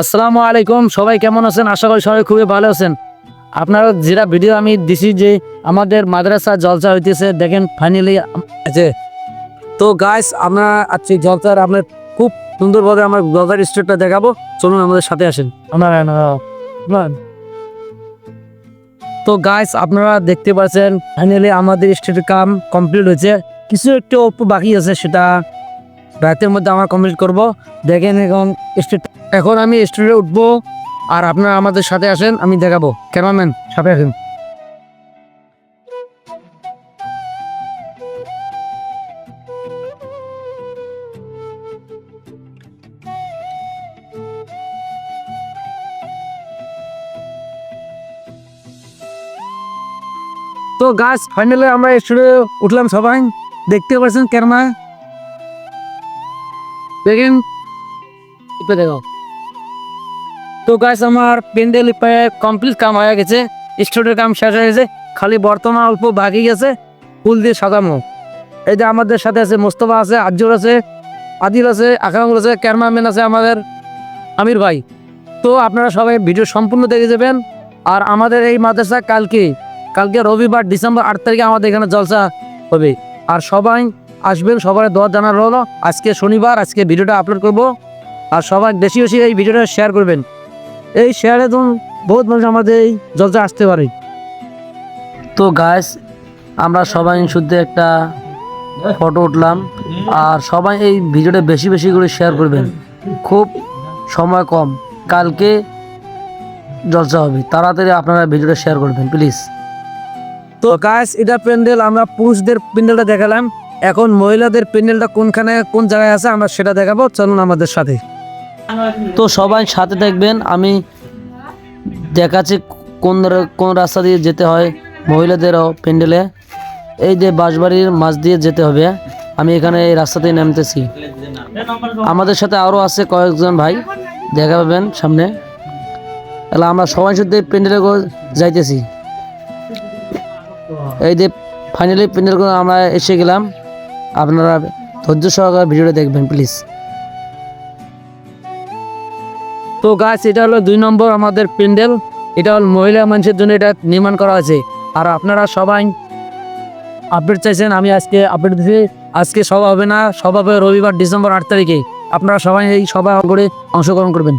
আসসালামু আলাইকুম, সবাই কেমন আছেন? আশা করি সবাই খুবই ভালো আছেন। আপনারা যেটা ভিডিও আমি দিছি যে আমাদের মাদ্রাসা জলসা হইতেছে, দেখেন ফাইনালি আছে তো গাইস আমরা আজকে জলসার আপনার খুব সুন্দরভাবে আমার জলসার স্টেটটা দেখাবো। চলুন আমাদের সাথে আসেন। তো গাইস আপনারা দেখতে পাচ্ছেন ফাইনালি আমাদের স্টেটের কাম কমপ্লিট হয়েছে। কিছু একটু অল্প বাকি আছে, সেটা রাতের মধ্যে আমরা কমপ্লিট করব। দেখেন এখন স্টেট এখন আমি স্টুডিও উঠবো আর আপনারা আমাদের সাথে আসেন, আমি দেখাবো। ক্যামেরাম্যান, সাথে আসেন। তো গাছ ফাইনালি আমরা স্টুডিও উঠলাম সবাই। দেখতে পাচ্ছেন ক্যামেরা? দেখেন? দেখো তো গাছ আমার পেন্ডেল কমপ্লিট কাম হয়ে গেছে। স্টুডিওর কাম শেষ হয়ে গেছে। খালি বর্তমান অল্প বাকি গেছে। ফুল দিয়ে সাজানো এই যে আমাদের সাথে আছে মোস্তফা আছে আজ্জুর আছে, আদিল আছে আকামুল আছে, ক্যামেরাম্যান আছে আমাদের আমির ভাই। তো আপনারা সবাই ভিডিও সম্পূর্ণ দেখে যাবেন। আর আমাদের এই মাদ্রাসা কালকে কালকে রবিবার ডিসেম্বর আট তারিখে আমাদের এখানে জলসা হবে। আর সবাই আসবেন সবার দোয়া জানার হলো আজকে শনিবার, আজকে ভিডিওটা আপলোড করব। আর সবাই বেশি বেশি এই ভিডিওটা শেয়ার করবেন। এই শেয়ারে তো বহুত মানুষ আমাদের এই জলসা আসতে পারে। তো গাছ আমরা সবাই শুদ্ধ একটা ফটো উঠলাম আর সবাই এই ভিডিওটা বেশি বেশি করে শেয়ার করবেন। খুব সময় কম। কালকে জলসা হবে। তাড়াতাড়ি আপনারা ভিডিওটা শেয়ার করবেন প্লিজ তো গাছ এটা প্যান্ডেল আমরা পুরুষদের প্যান্ডেলটা দেখালাম। এখন মহিলাদের প্যান্ডেলটা কোনখানে কোন জায়গায় আছে আমরা সেটা দেখাবো। চলুন আমাদের সাথে। তো সবাই সাথে দেখবেন, আমি দেখাচ্ছি কোন কোন রাস্তা দিয়ে যেতে হয় মহিলাদেরও প্যান্ডেলে। এই যে বাঁশবাড়ির মাছ দিয়ে যেতে হবে, আমি এখানে এই রাস্তাতেই নামতেছি। আমাদের সাথে আরও আছে কয়েকজন ভাই, দেখা পাবেন সামনে। তাহলে আমরা সবাই সাথে প্যান্ডেলে যাইতেছি। এই যে ফাইনালি প্যান্ডেল আমরা এসে গেলাম, আপনারা ধৈর্য সহকারে ভিডিওটা দেখবেন, প্লিজ। তো গাছ এটা হলো দুই নম্বর আমাদের প্যান্ডেল। এটা হল মহিলা মানুষের জন্য এটা নির্মাণ করা আছে আর আপনারা সবাই আপডেট চাইছেন, আমি আজকে আপডেট দিচ্ছি আজকে সভা হবে না, সভা হবে রবিবার, ডিসেম্বর আট তারিখে। আপনারা সবাই এই সভা করে অংশগ্রহণ করবেন।